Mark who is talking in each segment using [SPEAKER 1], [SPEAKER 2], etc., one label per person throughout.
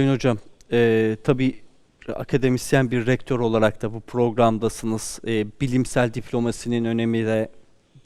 [SPEAKER 1] Sayın Hocam, e, tabii akademisyen bir rektör olarak da bu programdasınız. E, bilimsel diplomasinin önemi de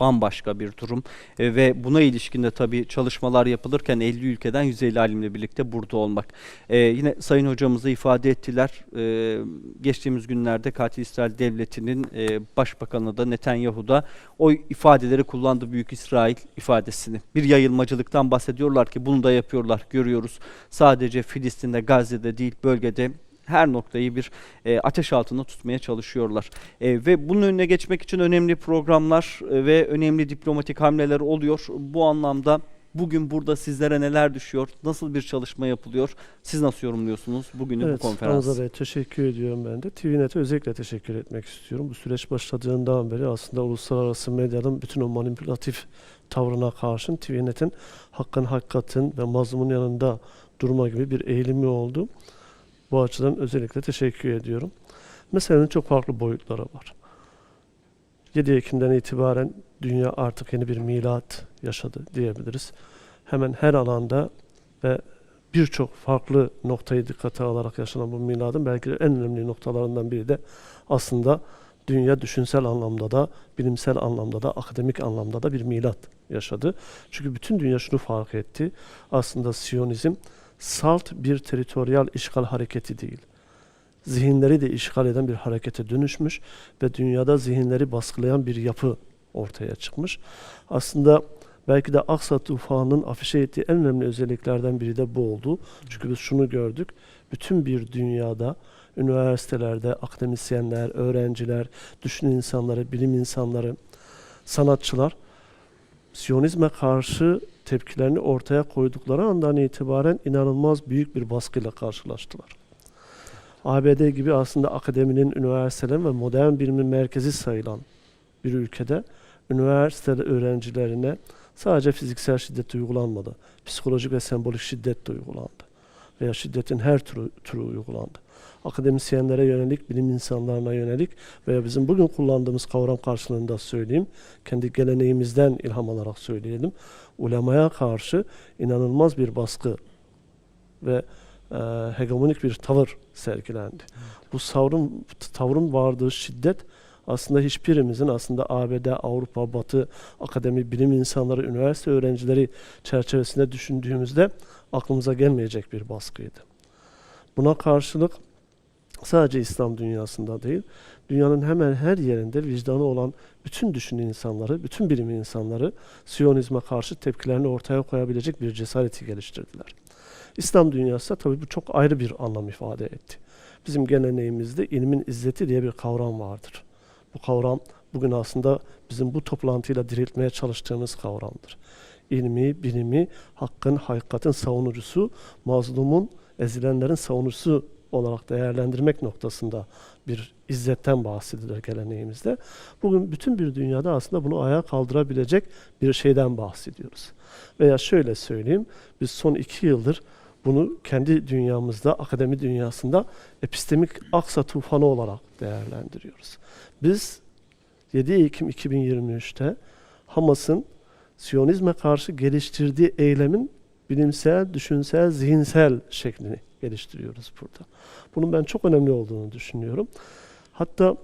[SPEAKER 1] bambaşka bir durum. E, ve buna ilişkin de tabii çalışmalar yapılırken 50 ülkeden 150 alimle birlikte burada olmak. E, yine Sayın Hocamız ifade ettiler. E, geçtiğimiz günlerde Katil İsrail Devleti'nin e, Başbakanı da Netanyahu da o ifadeleri kullandı Büyük İsrail ifadesini. Bir yayılmacılıktan bahsediyorlar ki bunu da yapıyorlar görüyoruz. Sadece Filistin'de, Gazze'de değil bölgede her noktayı bir e, ateş altında tutmaya çalışıyorlar. E, ve bunun önüne geçmek için önemli programlar e, ve önemli diplomatik hamleler oluyor. Bu anlamda bugün burada sizlere neler düşüyor? Nasıl bir çalışma yapılıyor? Siz nasıl yorumluyorsunuz bugünün bu
[SPEAKER 2] Evet,
[SPEAKER 1] konferans?
[SPEAKER 2] Hamza Bey teşekkür ediyorum ben de. TVNet'e özellikle teşekkür etmek istiyorum. Bu süreç başladığından beri aslında uluslararası medyanın bütün o manipülatif tavrına karşın TVNet'in hakkın, hakikatin ve mazlumun yanında durma gibi bir eğilimi oldu. Bu açıdan özellikle teşekkür ediyorum. Meselenin çok farklı boyutları var. 7 Ekim'den itibaren dünya artık yeni bir milat yaşadı diyebiliriz. Hemen her alanda ve birçok farklı noktayı dikkate alarak yaşanan bu miladın belki de en önemli noktalarından biri de aslında dünya düşünsel anlamda da, bilimsel anlamda da, akademik anlamda da bir milat yaşadı. Çünkü bütün dünya şunu fark etti. Aslında Siyonizm salt bir teritoryal işgal hareketi değil. Zihinleri de işgal eden bir harekete dönüşmüş ve dünyada zihinleri baskılayan bir yapı ortaya çıkmış. Aslında belki de Aksa tufanının afişe ettiği en önemli özelliklerden biri de bu oldu. Çünkü biz şunu gördük. Bütün bir dünyada üniversitelerde akademisyenler, öğrenciler, düşün insanları, bilim insanları, sanatçılar Siyonizme karşı tepkilerini ortaya koydukları andan itibaren inanılmaz büyük bir baskıyla karşılaştılar. ABD gibi aslında akademinin, üniversitelerin ve modern bilimin merkezi sayılan bir ülkede üniversite öğrencilerine sadece fiziksel şiddet uygulanmadı. Psikolojik ve sembolik şiddet de uygulandı. Veya şiddetin her türü, türü uygulandı. Akademisyenlere yönelik, bilim insanlarına yönelik veya bizim bugün kullandığımız kavram karşılığında söyleyeyim, kendi geleneğimizden ilham alarak söyleyelim. Ulemaya karşı inanılmaz bir baskı ve e, hegemonik bir tavır sergilendi. Bu savrun, tavrın vardığı şiddet aslında hiçbirimizin aslında ABD, Avrupa, Batı, akademi, bilim insanları, üniversite öğrencileri çerçevesinde düşündüğümüzde aklımıza gelmeyecek bir baskıydı. Buna karşılık sadece İslam dünyasında değil, dünyanın hemen her yerinde vicdanı olan bütün düşün insanları, bütün bilim insanları Siyonizme karşı tepkilerini ortaya koyabilecek bir cesareti geliştirdiler. İslam dünyası tabii bu çok ayrı bir anlam ifade etti. Bizim geleneğimizde ilmin izzeti diye bir kavram vardır. Bu kavram bugün aslında bizim bu toplantıyla diriltmeye çalıştığımız kavramdır. İlmi, bilimi, hakkın, hakikatin savunucusu, mazlumun, ezilenlerin savunucusu olarak değerlendirmek noktasında bir izzetten bahsedilir geleneğimizde. Bugün bütün bir dünyada aslında bunu ayağa kaldırabilecek bir şeyden bahsediyoruz. Veya şöyle söyleyeyim, biz son iki yıldır bunu kendi dünyamızda, akademi dünyasında epistemik aksa tufanı olarak değerlendiriyoruz. Biz 7 Ekim 2023'te Hamas'ın Siyonizme karşı geliştirdiği eylemin bilimsel, düşünsel, zihinsel şeklini geliştiriyoruz burada. Bunun ben çok önemli olduğunu düşünüyorum. Hatta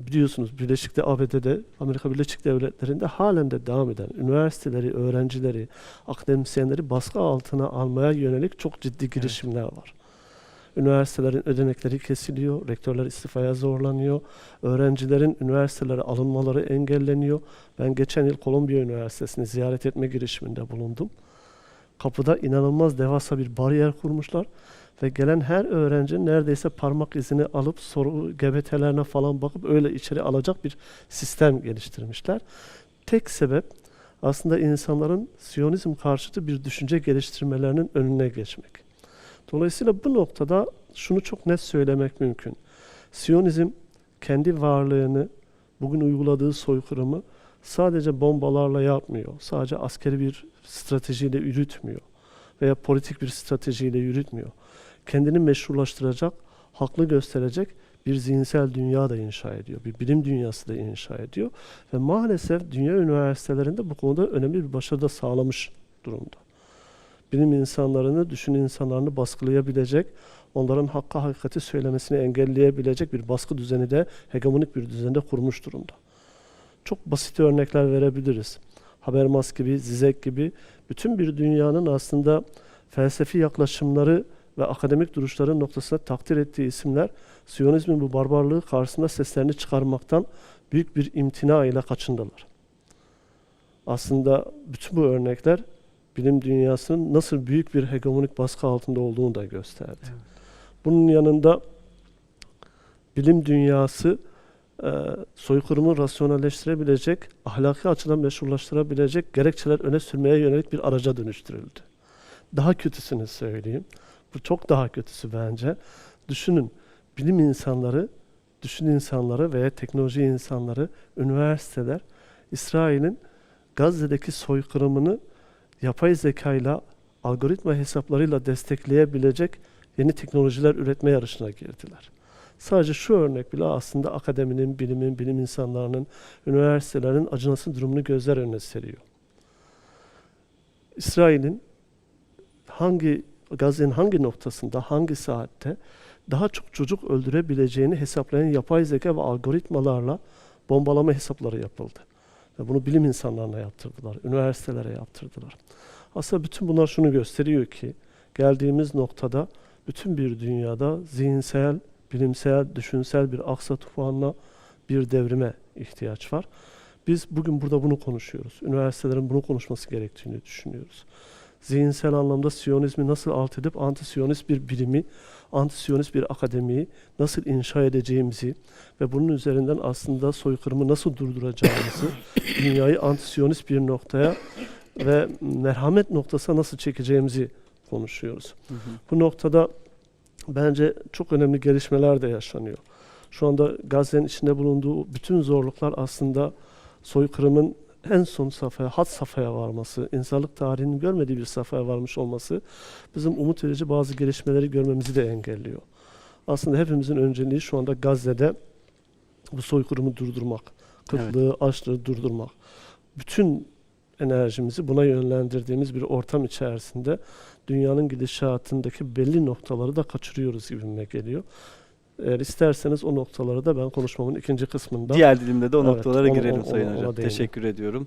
[SPEAKER 2] biliyorsunuz Birleşik de ABD'de, Amerika Birleşik Devletleri'nde halen de devam eden üniversiteleri, öğrencileri, akademisyenleri baskı altına almaya yönelik çok ciddi girişimler var. Üniversitelerin ödenekleri kesiliyor, rektörler istifaya zorlanıyor, öğrencilerin üniversitelere alınmaları engelleniyor. Ben geçen yıl Kolombiya Üniversitesi'ni ziyaret etme girişiminde bulundum. Kapıda inanılmaz devasa bir bariyer kurmuşlar ve gelen her öğrencinin neredeyse parmak izini alıp soru gebetelerine falan bakıp öyle içeri alacak bir sistem geliştirmişler. Tek sebep aslında insanların Siyonizm karşıtı bir düşünce geliştirmelerinin önüne geçmek. Dolayısıyla bu noktada şunu çok net söylemek mümkün. Siyonizm kendi varlığını, bugün uyguladığı soykırımı sadece bombalarla yapmıyor. Sadece askeri bir stratejiyle yürütmüyor. Veya politik bir stratejiyle yürütmüyor. Kendini meşrulaştıracak, haklı gösterecek bir zihinsel dünya da inşa ediyor. Bir bilim dünyası da inşa ediyor. Ve maalesef dünya üniversitelerinde bu konuda önemli bir başarı da sağlamış durumda. bilim insanlarını, düşün insanlarını baskılayabilecek, onların hakka hakikati söylemesini engelleyebilecek bir baskı düzeni de hegemonik bir düzende kurmuş durumda. Çok basit örnekler verebiliriz. Habermas gibi, Zizek gibi bütün bir dünyanın aslında felsefi yaklaşımları ve akademik duruşları noktasında takdir ettiği isimler Siyonizmin bu barbarlığı karşısında seslerini çıkarmaktan büyük bir imtina ile kaçındılar. Aslında bütün bu örnekler bilim dünyasının nasıl büyük bir hegemonik baskı altında olduğunu da gösterdi.
[SPEAKER 1] Evet.
[SPEAKER 2] Bunun yanında bilim dünyası e, soykırımı rasyonelleştirebilecek, ahlaki açıdan meşrulaştırabilecek gerekçeler öne sürmeye yönelik bir araca dönüştürüldü. Daha kötüsünü söyleyeyim. Bu çok daha kötüsü bence. Düşünün bilim insanları, düşün insanları veya teknoloji insanları, üniversiteler İsrail'in Gazze'deki soykırımını yapay zekayla, algoritma hesaplarıyla destekleyebilecek yeni teknolojiler üretme yarışına girdiler. Sadece şu örnek bile aslında akademinin, bilimin, bilim insanlarının, üniversitelerin acınası durumunu gözler önüne seriyor. İsrail'in hangi Gazze'nin hangi noktasında, hangi saatte daha çok çocuk öldürebileceğini hesaplayan yapay zeka ve algoritmalarla bombalama hesapları yapıldı. Ve bunu bilim insanlarına yaptırdılar, üniversitelere yaptırdılar. Aslında bütün bunlar şunu gösteriyor ki geldiğimiz noktada bütün bir dünyada zihinsel, bilimsel, düşünsel bir aksa tufanına bir devrime ihtiyaç var. Biz bugün burada bunu konuşuyoruz. Üniversitelerin bunu konuşması gerektiğini düşünüyoruz. Zihinsel anlamda Siyonizmi nasıl alt edip anti-Siyonist bir bilimi, anti-Siyonist bir akademiyi nasıl inşa edeceğimizi ve bunun üzerinden aslında soykırımı nasıl durduracağımızı, dünyayı anti-Siyonist bir noktaya ve merhamet noktasına nasıl çekeceğimizi konuşuyoruz.
[SPEAKER 1] Hı hı.
[SPEAKER 2] Bu noktada bence çok önemli gelişmeler de yaşanıyor. Şu anda Gazze'nin içinde bulunduğu bütün zorluklar aslında soykırımın en son safhaya, hat safhaya varması, insanlık tarihinin görmediği bir safhaya varmış olması bizim umut verici bazı gelişmeleri görmemizi de engelliyor. Aslında hepimizin önceliği şu anda Gazze'de bu soykırımı durdurmak, kıtlığı, açlığı durdurmak. Bütün enerjimizi buna yönlendirdiğimiz bir ortam içerisinde dünyanın gidişatındaki belli noktaları da kaçırıyoruz gibime geliyor. Eğer isterseniz o noktaları da ben konuşmamın ikinci kısmında
[SPEAKER 1] Diğer dilimde de o
[SPEAKER 2] Evet,
[SPEAKER 1] noktalara girelim
[SPEAKER 2] onu-
[SPEAKER 1] Sayın
[SPEAKER 2] ona
[SPEAKER 1] Hocam.
[SPEAKER 2] değineyim.
[SPEAKER 1] Teşekkür ediyorum.